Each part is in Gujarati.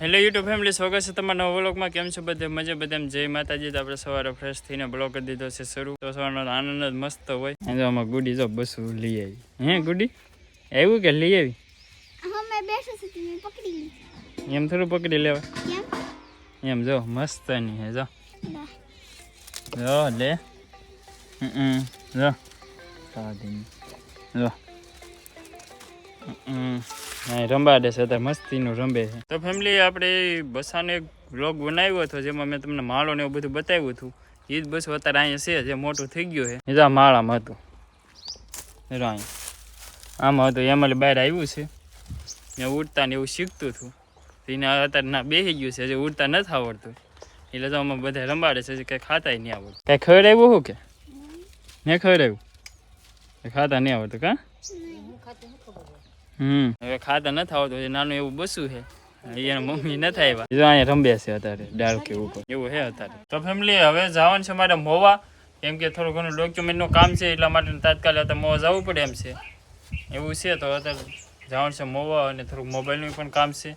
હેલો યુટ્યુબ ફેમિલી સ્વાગત છે તમારા નવા બ્લોગમાં કેમ છો બધે? મજા બધા જય માતાજી. તો આપણે સવારે ફ્રેશ થઈને બ્લોગ કરી દીધો છે શરૂ. તો સવારનો આનંદ જ મસ્ત હોય. જો આમાં ગુડી જો બસું લઈ આવી. હે ગુડી? આવ્યું કે લઈ આવી? એમ થોડું પકડી લેવા. એમ જો મસ્તની હે જો. જો લે. જો. જો. હા રંબાડે છે અત્યારે મસ્તીનું રંબે છે. તો ફેમિલી આપણે બસાનો એક વ્લોગ બનાવ્યો હતો જેમાં મેં તમને માળો ને એવું બધું બતાવ્યું હતું. એ જ બસ અત્યારે અહીંયા છે જે મોટું થઈ ગયું છે. એ તો માળામાં હતું. અહીં આમાં હતું એમાં બહાર આવ્યું છે. ને ઉડતા ને એવું શીખતું હતું. એને અત્યારે ના બેસી ગયું છે હજી ઉડતા નથી આવડતું. એટલે તો આમાં બધા રંબાડે છે કંઈ ખાતાય નહીં આવડતું. કાંઈ ખવડાવ્યું શું કે? મેં ખવડાવ્યું? એ ખાતા નહીં આવડતું કા? હમ. હવે ખાતા ન થાવ તો નાનું એવું બસું છે. એના મમ્મી ન થાય એવા. તો અહીંયા રંબે છે અત્યારે ડાળ કે ઉપર એવું છે અત્યારે. તો ફેમિલી હવે જવાનું છે મારે મોવા. કેમ કે થોડું ઘણું ડોક્યુમેન્ટનું કામ છે એટલા માટે તાત્કાલિક અત્યારે મોવા જવું પડે એમ છે. એવું છે તો અત્યારે જવાનું છે મોવા અને થોડુંક મોબાઈલનું પણ કામ છે.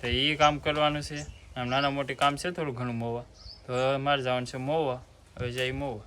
તો એ કામ કરવાનું છે. આમ નાના મોટી કામ છે થોડું ઘણું મોવા. તો હવે મારે જવાનું છે મોવા. હવે જઈ મોવા.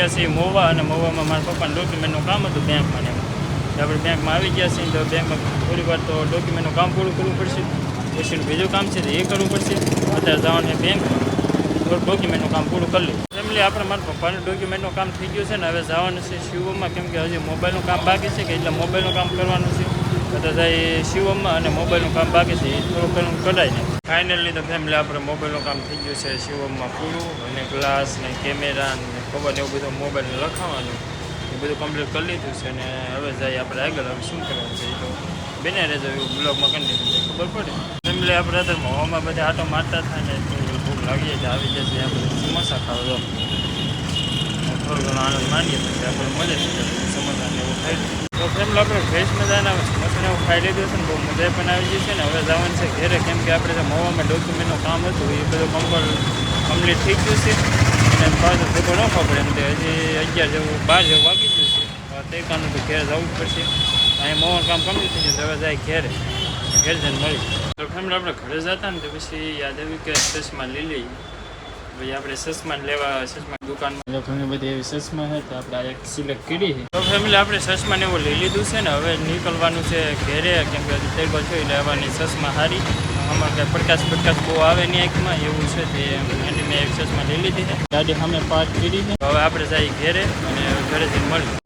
ગયા છીએ મોવા અને મોવામાં મારા પપ્પાનું ડોક્યુમેન્ટનું કામ હતું બેંકમાં ને આપણે બેંકમાં આવી ગયા છીએ તો બેંકમાં થોડી વાર તો ડોક્યુમેન્ટનું કામ પૂરું કરવું પડશે. પછી બીજું કામ છે તો એ કરવું પડશે. અત્યારે જવાનું બેંકમાં ડોક્યુમેન્ટનું કામ પૂરું કરી લઈએ. ફેમિલી આપણે મારા પપ્પાનું ડોક્યુમેન્ટનું કામ થઈ ગયું છે ને, હવે જવાનું છે શિવમમાં. કેમ કે હજી મોબાઈલનું કામ બાકી છે કે એટલે મોબાઈલનું કામ કરવાનું છે. જાય શિવમમાં અને મોબાઈલનું કામ બાકી છે. એ થોડું ઘણું કરાય ને. ફાઇનલી તો ફેમિલી આપણે મોબાઈલનું કામ થઈ ગયું છે શિવમમાં પૂરું. અને ગ્લાસ ને કેમેરા ને ને એવું બધું મોબાઈલ લખાવવાનું એ બધું કમ્પ્લીટ કરી લીધું છે અને હવે જાય આપણે આગળ. હવે શું કરવાનું છે તો બેને રહેજો એવું બ્લોગમાં કન્ટિન્યુ ખબર પડે? એટલે આપણે અત્યારે મોવામાં બધા આટો મારતા થાય ને તો ભૂખ લાગી જાય, આવી જશે. આપણે સમોસા ખાવા દો થોડો ઘણો આનંદ માનીએ પછી આપણે મજા થઈ જાય સમોસા ને એવું ખાઈ તો ફેમિલી આપણે ફ્રેશ મજાના આવે ને એવું ખાઈ લીધું છે ને બહુ મજા પણ આવી ગઈ છે ને હવે જવાનું છે ઘેરે. કેમ કે આપણે મોવામાં ડોક્યુમેન્ટનું કામ હતું, એ બધું કમ્પલ કમ્પ્લીટ થઈ ગયું છે. અને પાછું ભેગો ન પડે એમ તે હજી અગિયાર જેવું, બાર જેવું વાગી ગયું છે. હવે તે ઘેર જવું જ પડશે. અહીંયા મોવાનું કામ કમ્પ્લીટ થઈ ગયું હવે જાય ઘેરે. ઘેર જઈને મળી. તો ફેમિલી, આપણે ઘરે જતા ને તો પછી યાદ આવ્યું કે ચશ્મા લઈ લઈએ. પછી આપણે સસમા લેવા સસમા દુકાનમાં. ઘણી બધી એવી સસમા છે, તો આપણે આ એક સિલેક્ટ કરી છે. તો ફેમિલી, આપણે સસમા ને એવું લઈ લીધું છે ને, હવે નીકળવાનું છે ઘેરે, કેમ કે હજી તેરબા જોઈ લેવાની સસમા હારી. આમાં કંઈ પ્રકાશ પ્રકાશ બહુ આવે નહીં આંખમાં એવું છે તે એની મેં એક્સેસમાં લઈ લીધી છે. ગાડી સામે પાર્ક કરી છે. હવે આપણે જઈએ ઘેરે અને ઘરે જઈને મળીએ.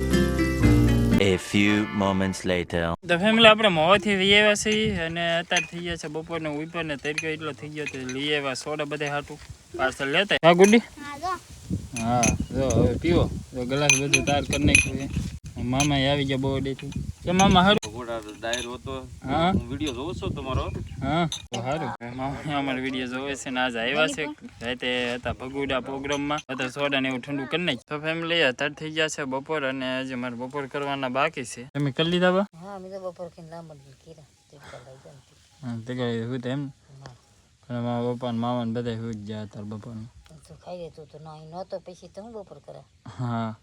A few moments later. તો ફેમિલી આપણે મોવાથી લઈ આવ્યા છીએ અને અત્યારે થઈ ગયા છે બપોરનો ઉપર ને તડકો એટલો થઈ ગયો તો લઈ આવ્યા સોડા બધા હાટું. પાર્સલ લેતા? હા ગુડી? હા જો હવે પીવો. જો ગ્લાસ બધું તાર કરી નાખ્યું છે. મામા આવી ગયા બહુ ડેથી. કે મામા હારું? ઘોડા ડાયરો હતો. હા? હું વીડિયો જોઉં છું તમારો? હા? તો હારું. મામા અમારે વીડિયો જોવે છે ને આજ આવ્યા છે. રાતે હતા ભગુડા પ્રોગ્રામમાં. અત્યારે સોડા ને એવું ઠંડુ કરી નાખ્યું. તો ફેમિલી અત્યારે થઈ ગયા છે બપોર અને આજે મારે બપોર કરવાના બાકી છે. તમે કરી લીધા બા? હા અમે તો બપોર લાંબા હા તે હું તો એમ મારા પપ્પા ને મામા ને બધા હું જ ગયા અત્યારે બપોરનું. તો ખાઈ લેતું તો ના નહોતો પછી તો હું બપોર કરે હા.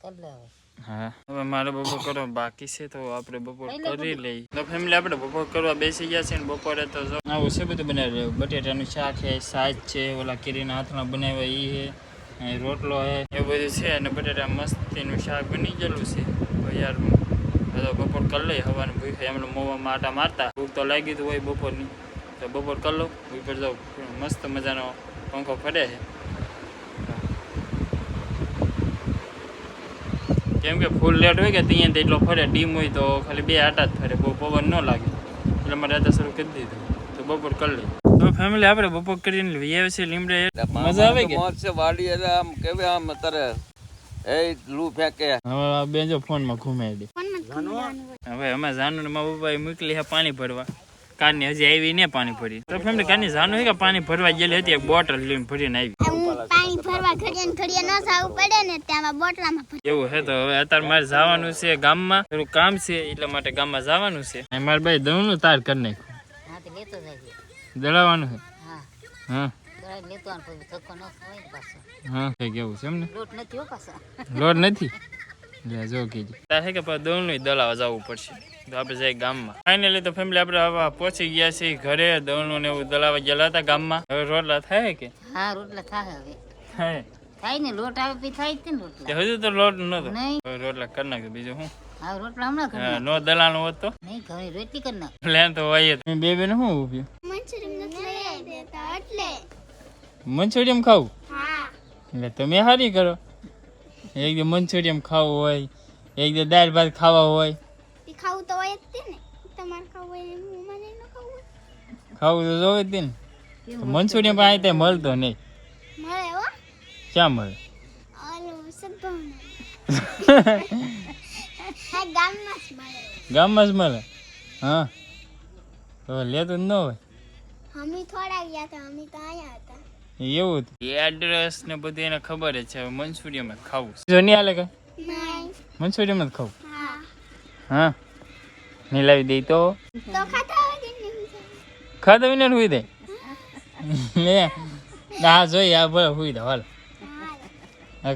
કરી લે હવે. હા. હવે મારે બપોર કરવા બાકી છે તો આપણે બપોર કરી લઈ તો ફેમિલી આપણે બપોર કરવા બેસી ગયા છે ને બપોરે તો આવું છે બધું બનાવી રહ્યું બટેટાનું શાક છે સાજ છે ઓલા કેરીના હાથના બનાવ્યા એ છે રોટલો છે. એવું બધું છે અને બટેટા મસ્તીનું શાક બની ગયેલું છે. તો યાર તો બપોર કરી લઈ હવાનું ભૂખ એમને મોવામાં આટા મારતા. ભૂખ તો લાગી હતું હોય બપોરની. તો બપોર કરી લો ઉપર તો મસ્ત મજાનો પંખો ફરે છે. કેમ કે ફૂલ લેટ હોય કે ત્યાં તો એટલો ફરે ડીમ હોય તો ખાલી બે આટા જ ફરે બહુ પવન ન લાગે. એટલે મારે આટા શરૂ કરી દીધું તો બપોર કરી લઈ તો ફેમિલી આપણે બપોર કરીને લઈ આવે છે લીમડે મજા આવે કે? મોજ છે વાડી એટલે આમ કેવે આમ અત્યારે એ લૂ ફેંકે. હવે આ બે જો ફોનમાં હોય. હવે અમે જાનુ ને મારા પપ્પાએ મોકલી છે પાણી ભરવા. કારની હજી આવી ને પાણી ભરી તો ફેમિલી કારની જાનુ કે પાણી ભરવા ગયેલી હતી એક બોટલ લઈને ભરીને આવી. હું પાણી ભરવા ઘડિયા ઘડિયા ન જવું પડે ને ત્યાં બોટલામાં ભરે. એવું હે તો હવે અત્યારે મારે જવાનું છે ગામમાં. થોડું કામ છે એટલા માટે ગામમાં જવાનું છે. મારા ભાઈ નું તાર કરી નાખ્યું. હા તો લેતો જાય દળાવવાનું છે? હા. હા. કેવું છે એમ ને લોટ નથી લોડ નથી? લે જો કીધું. તાર કે પણ દવનું દલાવા જવું પડશે. તો આપણે જઈએ ગામમાં. ફાઇનલી તો ફેમિલી આપણે હવે પહોંચી ગયા છીએ ઘરે. દવનું ને એવું દલાવા ગયેલા હતા ગામમાં. હવે રોટલા થાય કે? હા રોટલા થાય હવે. થાય. થાય ને લોટ આવે પછી થાય જ ને રોટલા. હજુ તો લોટ નતો. હવે રોટલા કરી નાખ્યું બીજું શું હા રોટલા હમણાં કરી નો દલાનો હોત તો? નહીં ઘણી રોટલી કરી નાખ. પ્લાન તો હોય જ. બે બેન શું ઉભ્યું મંચુરિયન નથી દેતા એટલે. મંચુરિયમ ખાવું? હા. એટલે તમે હારી કરો. એક દી મંચુરિયમ ખાવું હોય એક દી દાળ ભાત ખાવા હોય. એ ખાવું તો હોય જ તે ને. તમારે ખાવું હોય એમ મને ન ખાવું હોય. ખાવું તો જોવે જ તે ને. મંચુરિયમ પણ અહીં મળતો નહીં. મળે હો ક્યાં મળે? ઓલું સદભાવના. ગામમાં જ મળે. હા. તો લેતો જ ન હોય. અમે થોડા ગયા હતા અમે તો આયા હતા. એવું એડ્રેસ ને બધું એને ખબર જ છે. હવે મંચુરિયમ જ ખાવું જો નહીં હાલે કે? મંચુરિયમ જ ખાવું? હા. હા? નહીં લાવી દઈ તો? તો ખાતા હોય કે નહીં? ખાધા વિના હુઈ દે? લે. હા જોઈ આ ભલે હુઈ દે હાલ.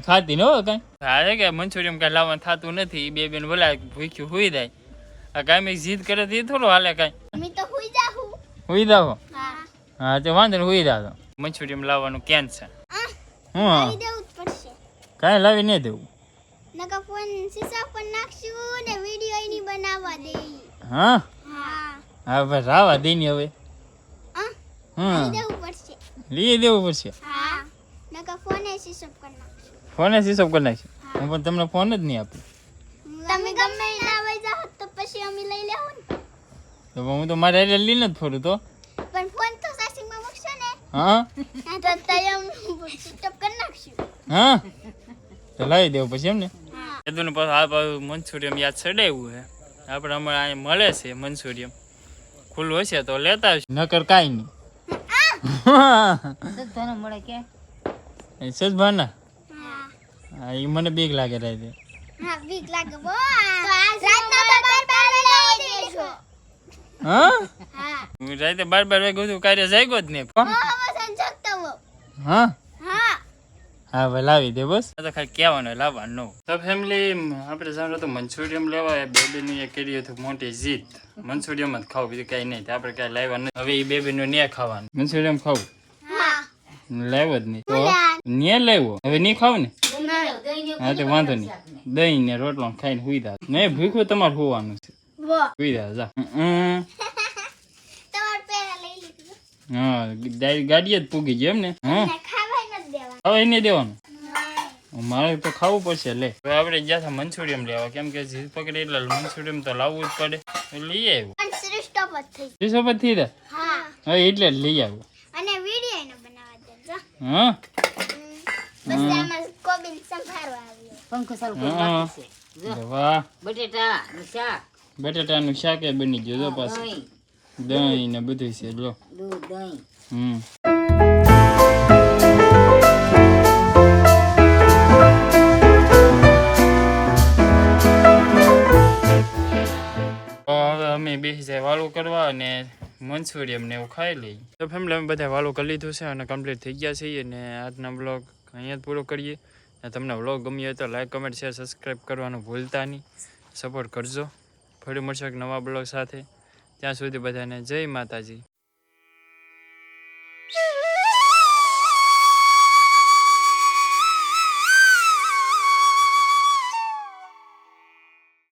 ખાતી ન હોય કઈ? હા કે મંચુરિયમ કઈ લાવવાનું થતું નથી. બે બેન બોલા ભૂખ્યું હુઈ જાય. આ કાંઈ જીદ કરે તો થોડું હાલે કાંઈ. સુઈ તો હુઈ જાહું. હા. હા તો વાંધો ને હુઈ દાદો મંચુરિયમ લાવવાનું કેન છે? આ હું. કાંઈ લાવી નહીં દેવું. નકા ફોન સીસા પર નાખશું ને વીડિયો એની બનાવવા દે. હા? હા. હા બસ રાવા દઈને હવે. હા? દેવું પડશે. લઈ દેવું પડશે. હા. નકા ફોને સીસપ કરી નાખશું. ફોને સીસપ કરી નાખશે. હું. પણ તમને ફોન જ નહીં આપું. તમે ગમે ના વઈ તો પછી અમે લઈ લેવું ને તો હું તો મારે એટલે લઈને જ ફરું તો પણ ફોન તો ચાર્જિંગમાં મૂકશો ને હા? તો તયમ સ્ટોપ કરી નાખશું. હા? તો લાવી દેવું પછી એમ ને હા. કીધું ને પાછું આ પાછું મંચુરિયમ યાદ ચડાવ્યું છે. આપણે હમણાં અહીંયા મળે છે મંચુરિયમ. ખુલ્લું હશે તો લેતા આવશું. નકર કાંઈ નહીં. સજ્જાનો મળે કે? સજભાના હા. એ મને બીક લાગે રાતે. હા બીક લાગે. બો તો આજ રાતના તો બાર બાર વાગે દેશો હા? હા. હું રાતે બાર બાર વાગે બધું કાર્ય જાગ્યો જ નહીં. હો? હા. હા હા ભાઈ લાવી દે બસ. તો ખાલી કહેવાનું લાવવાનું તો ફેમિલી આપણે જાણો તો મંચુરિયમ લેવા એ બેબીની એ કરી હતું મોટી જીત. મંચુરિયમ જ ખાવું બીજું કાંઈ નહીં. તો આપણે કાંઈ લાવવા નહીં હવે એ બેબીનું ન્યા ખાવાનું. મંચુરિયમ ખાવું? હા. લાવ્યો જ નહીં. તો ન્યા લાવ્યો? હવે નહીં ખાવ ને? હા તો વાંધો નહીં. દહીં ને રોટલો ખાઈને હુઈ દા નહીં ભૂખ્યું તમારે હોવાનું છે. વો હુઈ દા જા હમ. તમાર પેલા લઈ લીધું હા ડાયરેક્ટ ગાડીએ જ પૂગી ગઈ એમ ને હા હવે એને દેવાનું? મારે તો ખાવું પડશે લે. હવે આપણે જ્યાં હતા મંચુરિયમ લેવા કેમ કે જીત પકડે એટલે મંચુરિયમ તો લાવવું જ પડે. લઈ આવ્યું. પણ શ્રી સ્ટોપ થઈ દે હા. હવે એટલે જ લઈ આવ્યું. અને વીડિયો એનો બનાવવા દેજો હા? પછી આમાં કોબીન સંભાળવા આવ્યો. પંખો ચાલુ કરી હા. બાકી છે. વાહ. બટેટા નું શાક. બટાટાનું શાક એ બની ગયું જો પાછું. દહીં. ને બધું છે લો. દહીં. અમે બેસી જાય વાળું કરવા અને મંચુરિયમ ને લઈએ. તો ફેમિલી અમે બધા વાળું કરી લીધું છે અને કમ્પ્લીટ થઈ ગયા છીએ અને આજના બ્લોગ અહીંયા જ પૂરો કરીએ. અને તમને વ્લોગ ગમ્યો હોય તો લાઈક કમેન્ટ શેર સબસ્ક્રાઈબ કરવાનું ભૂલતા નહીં. સપોર્ટ કરજો. ફરી મળશે એક નવા બ્લોગ સાથે. ત્યાં સુધી બધાને જય માતાજી.